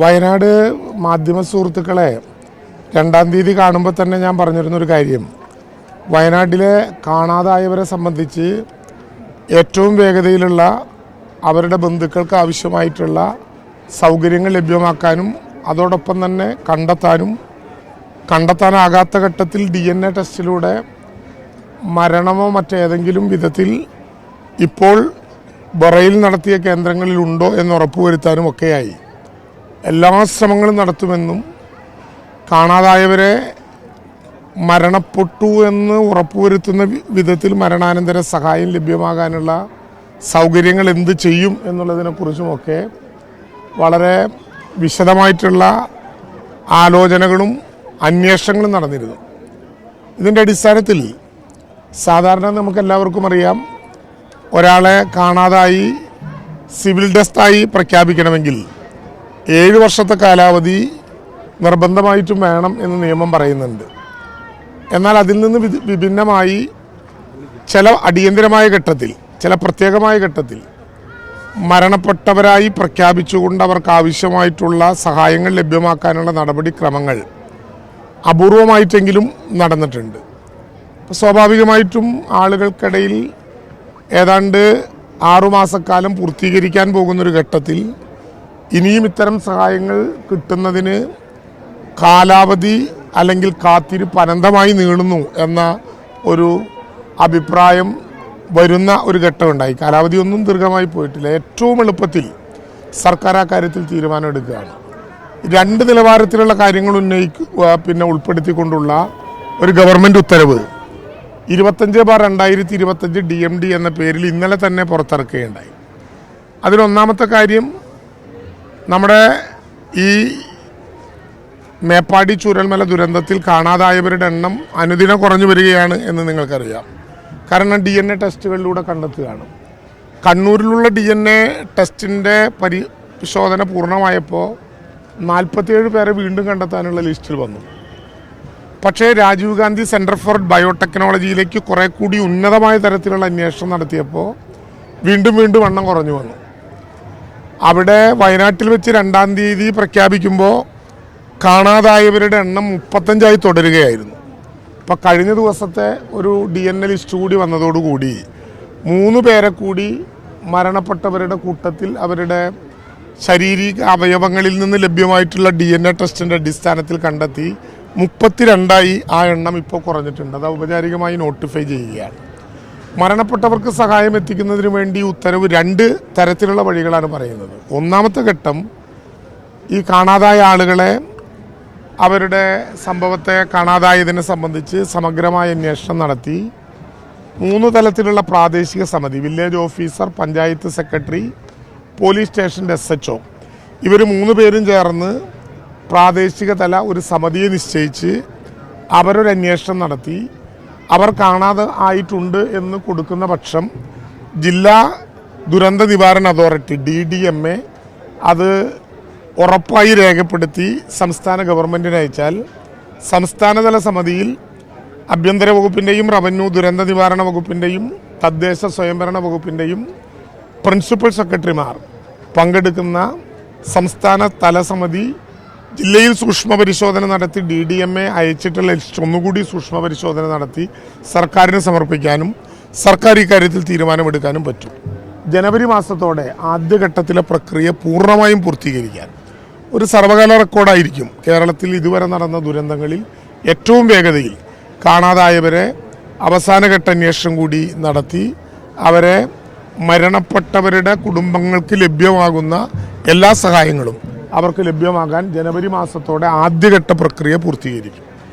വയനാട് മാധ്യമ സുഹൃത്തുക്കളെ രണ്ടാം തീയതി കാണുമ്പോൾ തന്നെ ഞാൻ പറഞ്ഞിരുന്നൊരു കാര്യം. വയനാട്ടിലെ കാണാതായവരെ സംബന്ധിച്ച് ഏറ്റവും വേഗതയിലുള്ള അവരുടെ ബന്ധുക്കൾക്ക് ആവശ്യമായിട്ടുള്ള സൗകര്യങ്ങൾ ലഭ്യമാക്കാനും അതോടൊപ്പം തന്നെ കണ്ടെത്താനും കണ്ടെത്താനാകാത്ത ഘട്ടത്തിൽ ഡി എൻ എ ടെസ്റ്റിലൂടെ മരണമോ മറ്റേതെങ്കിലും വിധത്തിൽ ഇപ്പോൾ ബൊറയിൽ നടത്തിയ കേന്ദ്രങ്ങളിൽ ഉണ്ടോ എന്ന് ഉറപ്പുവരുത്താനും ഒക്കെയായി. എല്ലാ ശ്രമങ്ങളും നടത്തുമെന്നും കാണാതായവരെ മരണപ്പെട്ടു എന്ന് ഉറപ്പുവരുത്തുന്ന വിധത്തിൽ മരണാനന്തര സഹായം ലഭ്യമാകാനുള്ള സൗകര്യങ്ങൾ എന്ത് ചെയ്യും എന്നുള്ളതിനെക്കുറിച്ചുമൊക്കെ വളരെ വിശദമായിട്ടുള്ള ആലോചനകളും അന്വേഷണങ്ങളും നടന്നിരുന്നു. ഇതിന്റെ അടിസ്ഥാനത്തിൽ സാധാരണ നമുക്കെല്ലാവർക്കും അറിയാം ഒരാളെ കാണാതായി സിവിൽ ഡെസ്റ്റായി പ്രഖ്യാപിക്കണമെങ്കിൽ ഏഴ് വർഷത്തെ കാലാവധി നിർബന്ധമായിട്ടും വേണം എന്ന് നിയമം പറയുന്നുണ്ട്. എന്നാൽ അതിൽ നിന്ന് വിഭിന്നമായി ചില അടിയന്തരമായ ഘട്ടത്തിൽ ചില പ്രത്യേകമായ ഘട്ടത്തിൽ മരണപ്പെട്ടവരായി പ്രഖ്യാപിച്ചുകൊണ്ട് അവർക്ക് ആവശ്യമായിട്ടുള്ള സഹായങ്ങൾ ലഭ്യമാക്കാനുള്ള നടപടിക്രമങ്ങൾ അപൂർവമായിട്ടെങ്കിലും നടന്നിട്ടുണ്ട്. സ്വാഭാവികമായിട്ടും ആളുകൾക്കിടയിൽ ഏതാണ്ട് ആറുമാസക്കാലം പൂർത്തീകരിക്കാൻ പോകുന്നൊരു ഘട്ടത്തിൽ ഇനിയും ഇത്തരം സഹായങ്ങൾ കിട്ടുന്നതിന് കാലാവധി അല്ലെങ്കിൽ കാത്തിരിപ്പ് അനന്തമായി നീളുന്നു എന്ന ഒരു അഭിപ്രായം വരുന്ന ഒരു ഘട്ടമുണ്ടായി. കാലാവധി ഒന്നും ദീർഘമായി പോയിട്ടില്ല. ഏറ്റവും എളുപ്പത്തിൽ സർക്കാർ ആ കാര്യത്തിൽ തീരുമാനമെടുക്കുകയാണ്. രണ്ട് നിലവാരത്തിലുള്ള കാര്യങ്ങൾ ഉന്നയിക്കുക പിന്നെ ഉൾപ്പെടുത്തിക്കൊണ്ടുള്ള ഒരു ഗവൺമെന്റ് ഉത്തരവ്. ഇരുപത്തഞ്ച് ബാർ രണ്ടായിരത്തി ഇരുപത്തഞ്ച് ഡി എം ഡി എന്ന പേരിൽ ഇന്നലെ തന്നെ പുറത്തിറക്കുകയുണ്ടായി. അതിലൊന്നാമത്തെ കാര്യം നമ്മുടെ ഈ മേപ്പാടി ചൂരൽമല ദുരന്തത്തിൽ കാണാതായവരുടെ എണ്ണം അനുദിനം കുറഞ്ഞു വരികയാണ് എന്ന് നിങ്ങൾക്കറിയാം. കാരണം ഡി എൻ എ ടെസ്റ്റുകളിലൂടെ കണ്ടെത്തുകയാണ്. കണ്ണൂരിലുള്ള ഡി എൻ എ ടെസ്റ്റിന്റെ പരിശോധന പൂർണമായപ്പോൾ നാൽപ്പത്തിയേഴ് പേരെ വീണ്ടും കണ്ടെത്താനുള്ള ലിസ്റ്റിൽ വന്നു. പക്ഷേ രാജീവ് ഗാന്ധി സെന്റർ ഫോർ ബയോടെക്നോളജിയിലേക്ക് കുറേ കൂടി ഉന്നതമായ തരത്തിലുള്ള അന്വേഷണം നടത്തിയപ്പോൾ വീണ്ടും വീണ്ടും എണ്ണം കുറഞ്ഞു വന്നു. അവിടെ വയനാട്ടിൽ വെച്ച് രണ്ടാം തീയതി പ്രഖ്യാപിക്കുമ്പോൾ കാണാതായവരുടെ എണ്ണം മുപ്പത്തഞ്ചായി തുടരുകയായിരുന്നു. അപ്പോൾ കഴിഞ്ഞ ദിവസത്തെ ഒരു ഡി എൻ എ ലിസ്റ്റ് കൂടി വന്നതോടുകൂടി മൂന്ന് പേരെ കൂടി മരണപ്പെട്ടവരുടെ കൂട്ടത്തിൽ അവരുടെ ശാരീരിക അവയവങ്ങളിൽ നിന്ന് ലഭ്യമായിട്ടുള്ള ഡി എൻ എ ടെസ്റ്റിന്റെ അടിസ്ഥാനത്തിൽ കണ്ടെത്തി മുപ്പത്തിരണ്ടായി ആ എണ്ണം ഇപ്പോൾ കുറഞ്ഞിട്ടുണ്ട്. അത് ഔപചാരികമായി നോട്ടിഫൈ ചെയ്യുകയാണ്. മരണപ്പെട്ടവർക്ക് സഹായം എത്തിക്കുന്നതിന് വേണ്ടി ഉത്തരവ് രണ്ട് തരത്തിലുള്ള വഴികളാണ് പറയുന്നത്. ഒന്നാമത്തെ ഘട്ടം ഈ കാണാതായ ആളുകളെ അവരുടെ സംഭവത്തെ കാണാതായതിനെ സംബന്ധിച്ച് സമഗ്രമായ അന്വേഷണം നടത്തി. മൂന്ന് തലത്തിലുള്ള പ്രാദേശിക സമിതി village officer panchayat secretary police സ്റ്റേഷന്റെ എസ് എച്ച് ഒ. ഇവർ മൂന്ന് പേരും ചേർന്ന് പ്രാദേശിക തല ഒരു സമിതിയെ നിശ്ചയിച്ച് അവരൊരു അന്വേഷണം നടത്തി. അവർ കാണാതെ ആയിട്ടുണ്ട് എന്ന് കൊടുക്കുന്ന പക്ഷം ജില്ലാ ദുരന്ത നിവാരണ authority D D M A അത് ഉറപ്പായി രേഖപ്പെടുത്തി സംസ്ഥാന ഗവൺമെന്റിന് അയച്ചാൽ സംസ്ഥാനതല സമിതിയിൽ ആഭ്യന്തര വകുപ്പിന്റെയും റവന്യൂ ദുരന്ത നിവാരണ വകുപ്പിന്റെയും തദ്ദേശ സ്വയംഭരണ വകുപ്പിന്റെയും പ്രിൻസിപ്പൽ സെക്രട്ടറിമാർ പങ്കെടുക്കുന്ന സംസ്ഥാന തലസമിതി ജില്ലയിൽ സൂക്ഷ്മ പരിശോധന നടത്തി ഡി ഡി എം എ അയച്ചിട്ടുള്ള ലിസ്റ്റ് ഒന്നുകൂടി സൂക്ഷ്മ പരിശോധന നടത്തി സർക്കാരിന് സമർപ്പിക്കാനും സർക്കാർ ഇക്കാര്യത്തിൽ തീരുമാനമെടുക്കാനും പറ്റും. ജനുവരി മാസത്തോടെ ആദ്യഘട്ടത്തിലെ പ്രക്രിയ പൂർണമായും പൂർത്തീകരിക്കാൻ. ഒരു സർവകാല റെക്കോർഡായിരിക്കും കേരളത്തിൽ ഇതുവരെ നടന്ന ദുരന്തങ്ങളിൽ ഏറ്റവും വേഗതയിൽ കാണാതായവരെ അവസാനഘട്ട അന്വേഷണം കൂടി നടത്തി അവരെ മരണപ്പെട്ടവരുടെ കുടുംബങ്ങൾക്ക് ലഭ്യമാകുന്ന എല്ലാ സഹായങ്ങളും അവർക്ക് ലഭ്യമാകാൻ ജനുവരി മാസത്തോടെ ആദ്യഘട്ട പ്രക്രിയ പൂർത്തീകരിക്കും.